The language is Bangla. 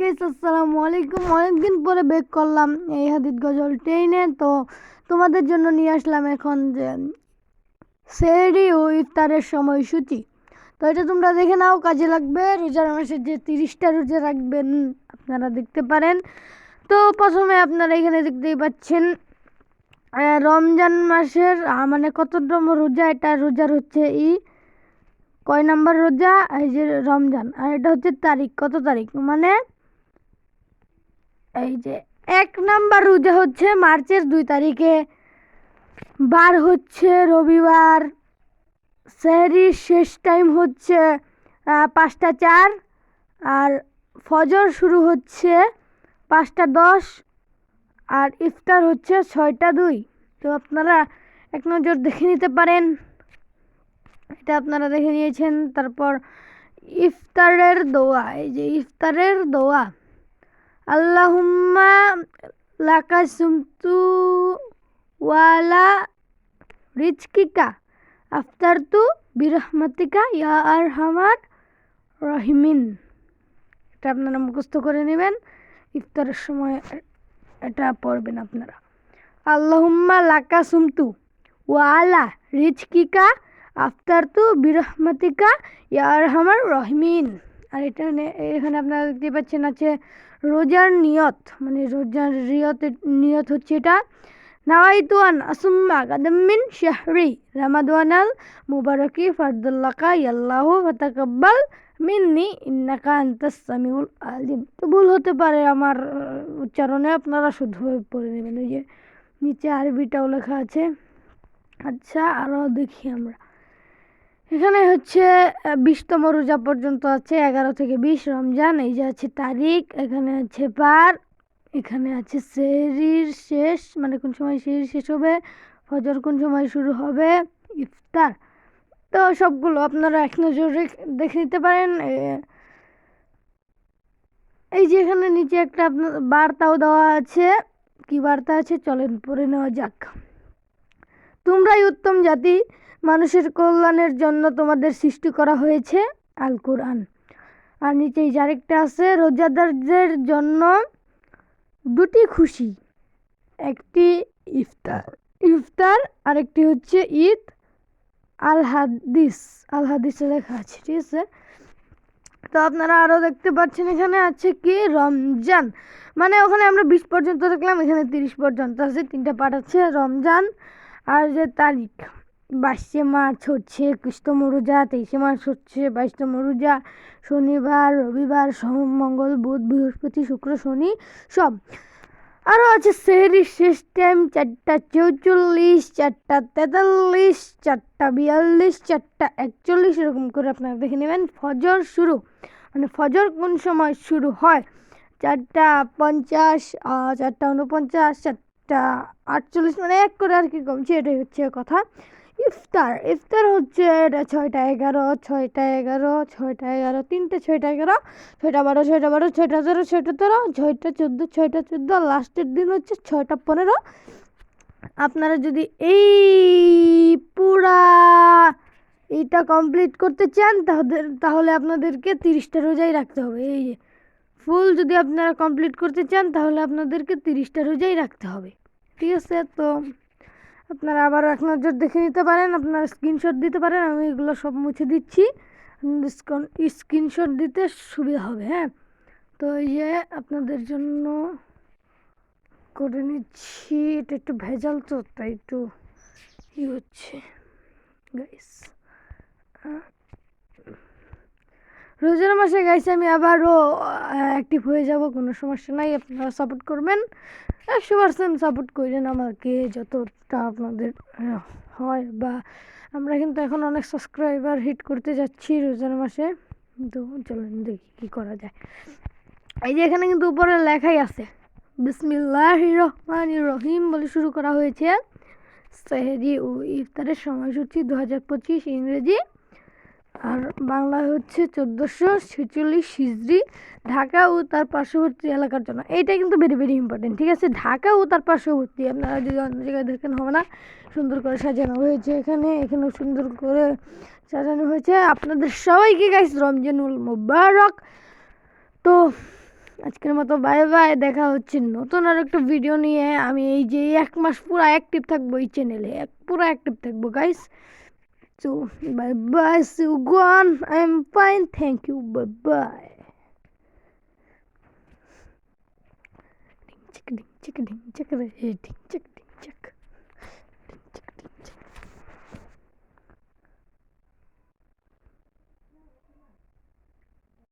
গাইস আসসালামু আলাইকুম। অনেকদিন পরে বেক করলাম এই হাদিদ গজল ট্রেনে। তো তোমাদের জন্য নিয়ে আসলাম এখন যে সেহরি ও ইফতারের সময়সূচি। তো এটা তোমরা দেখে নাও, কাজে লাগবে। রোজার মাসে যে তিরিশটা রোজা রাখবেন, আপনারা দেখতে পারেন। তো প্রথমে আপনারা এখানে দেখতেই পাচ্ছেন রমজান মাসের মানে কততম রোজা? এটা রোজার হচ্ছে ই, কয় নাম্বার রোজা? এই যে রমজান। আর এটা হচ্ছে তারিখ। কত তারিখ? মানে এই যে এক নাম্বার রোজা হচ্ছে মার্চের দুই তারিখে। বার হচ্ছে রবিবার। সেহরির শেষ টাইম হচ্ছে পাঁচটা চার। আর ফজর শুরু হচ্ছে পাঁচটা দশ। আর ইফতার হচ্ছে ছয়টা দুই। তো আপনারা এক নজর দেখে নিতে পারেন। এটা আপনারা দেখে নিয়েছেন। তারপর ইফতারের দোয়া। এই যে ইফতারের দোয়া। আল্লাহুম্মা লাকা সুমতু ওয়ালা রিজকিকা আফতারতু বিরহমাতিকা ইয়া আর হামার রহিমিন। এটা আপনারা মুখস্থ করে নেবেন। ইফতারের সময় এটা পড়বেন আপনারা। আল্লাহুম্মা লাকা সুমতু ওয়ালা রিচকিকা আফতার তু বিরহমাতিকা ইয়ার হামার রহমিন। আর এটা এখানে আপনারা দেখতে পাচ্ছেন আছে রোজার নিয়ত মানে রোজার রিয়ত, নিয়ত হচ্ছে এটা। নাওয়াইতু আন আসুম্মা গাদাম্মিন শাহরি রামাদানাল মুবারকি ফারদুল্লাকা ইয়াল্লাহু ফাতাকাব্বাল মিন্নি ইন্নাকা আনতাস সামিউল আলিম। তো ভুল হতে পারে আমার উচ্চারণে, আপনারা শুদ্ধভাবে পড়ে নেবেন। ওই যে নিচে আরবিটাও লেখা আছে। আচ্ছা আরও দেখি আমরা। এখানে হচ্ছে বিশতম রোজা পর্যন্ত আছে, এগারো থেকে বিশ রমজান, এই যে আছে তারিখ, এখানে আছে পার, এখানে আছে সেহরির শেষ মানে কোন সময় সেহরি শেষ হবে, ফজর কোন সময় শুরু হবে, ইফতার। তো সবগুলো আপনারা এক নজরে দেখে নিতে পারেন এই যে এখানে নিচে একটা আপনার বার্তাও দেওয়া আছে, কি বার্তা আছে? চলেন পড়ে নেওয়া যাক। তোমরাই উত্তম জাতি। মানুষের কল্যাণের জন্য তোমাদের সৃষ্টি করা হয়েছে আল কোরআন। আর নিচে আরেকটা আছে, রোজাদারদের জন্য দুটি খুশি। একটি ইফতার। ইফতার, আরেকটি হচ্ছে ঈদ। আল হাদিস। আল লেখা আছে, ঠিক আছে? তো আপনারা আরও দেখতে পাচ্ছেন এখানে আছে কি? রমজান। মানে ওখানে আমরা বিশ পর্যন্ত দেখলাম, এখানে তিরিশ পর্যন্ত আছে, তিনটা পার্ট আছে, রমজান যে তারিখ। বাইশে মার্চ হচ্ছে একুশতম রোজা তেইশে মার্চ হচ্ছে বাইশতম রোজা শনিবার, রবিবার, সোম, মঙ্গল, বুধ, বৃহস্পতি, শুক্র, শনি সব আরও আছে সেহরির শেষ টাইম চারটা চৌচল্লিশ, চারটা তেতাল্লিশ, চারটা বিয়াল্লিশ, চারটা একচল্লিশ, এরকম করে আপনারা দেখে নেবেন ফজর শুরু। মানে ফজর কোন সময় শুরু হয়? চারটা পঞ্চাশ চারটা উনপঞ্চাশ চারটা আটচল্লিশ মানে এক করে আর কি কমছে, এটাই হচ্ছে কথা। ইফতার ইফতার হচ্ছে এটা ছয়টা এগারো ছয়টা এগারো ছয়টা এগারো, তিনটে, ছয়টা এগারো, ছয়টা বারো ছয়টা বারো, ছয়টা তেরো ছয়টা তেরো, ছয়টা চোদ্দ ছয়টা চোদ্দ, লাস্টের দিন হচ্ছে ছয়টা পনেরো। আপনারা যদি এই পুরা এইটা কমপ্লিট করতে চান, তাহলে তাহলে আপনাদেরকে তিরিশটা রোজাই রাখতে হবে। এই যে, ফুল যদি আপনারা কমপ্লিট করতে চান, তাহলে আপনাদেরকে তিরিশটা রোজাই রাখতে হবে। ঠিক আছে, তো আপনারা আবার এক নজর দেখে নিতে পারেন, আপনারা স্ক্রিনশট দিতে পারেন, আমি এগুলো সব মুছে দিচ্ছি। স্ক্রিনশট দিতে সুবিধা হবে হ্যাঁ? তো এই যে আপনাদের জন্য করে নিচ্ছি, এটা একটু ভেজাল তো, তাই একটু ই হচ্ছে গাইস রোজার মাসে গাইছে আমি আবারও অ্যাক্টিভ হয়ে যাব, কোনো সমস্যা নাই, আপনারা সাপোর্ট করবেন। একশো পার্সেন্ট সাপোর্ট করেন আমাকে, যতটা আপনাদের হয় বা আমরা কিন্তু এখন অনেক সাবস্ক্রাইবার হিট করতে যাচ্ছি রোজার মাসে। তো চলেন দেখি কী করা যায়। এই যে এখানে কিন্তু উপরে লেখাই আছে বিসমিল্লাহ রহমান রহিম বলে শুরু করা হয়েছে। সেহেরি ও ইফতারের সময়সূচি দু হাজার পঁচিশ ইংরেজি। আর বাংলা হচ্ছে চোদ্দোশো ছেচল্লিশ হিজড়ি, ঢাকা ও তার পার্শ্ববর্তী এলাকার জন্য। এইটা কিন্তু ভেরি ভেরি ইম্পর্টেন্ট ঠিক আছে? ঢাকা ও তার পার্শ্ববর্তী, আপনারা যদি অন্য জায়গায় দেখেন, হবে না? সুন্দর করে সাজানো হয়েছে এখানে এখানেও সুন্দর করে সাজানো হয়েছে। আপনাদের সবাইকে গাইস রমজানুল মুবারক। তো আজকের মতো বাই বাই দেখা হচ্ছে নতুন আর একটা ভিডিও নিয়ে। আমি এই যে এক মাস পুরো অ্যাক্টিভ থাকব এই চ্যানেলে পুরো অ্যাক্টিভ থাকব guys So bye bye. On. I'm fine. Thank you. Bye bye.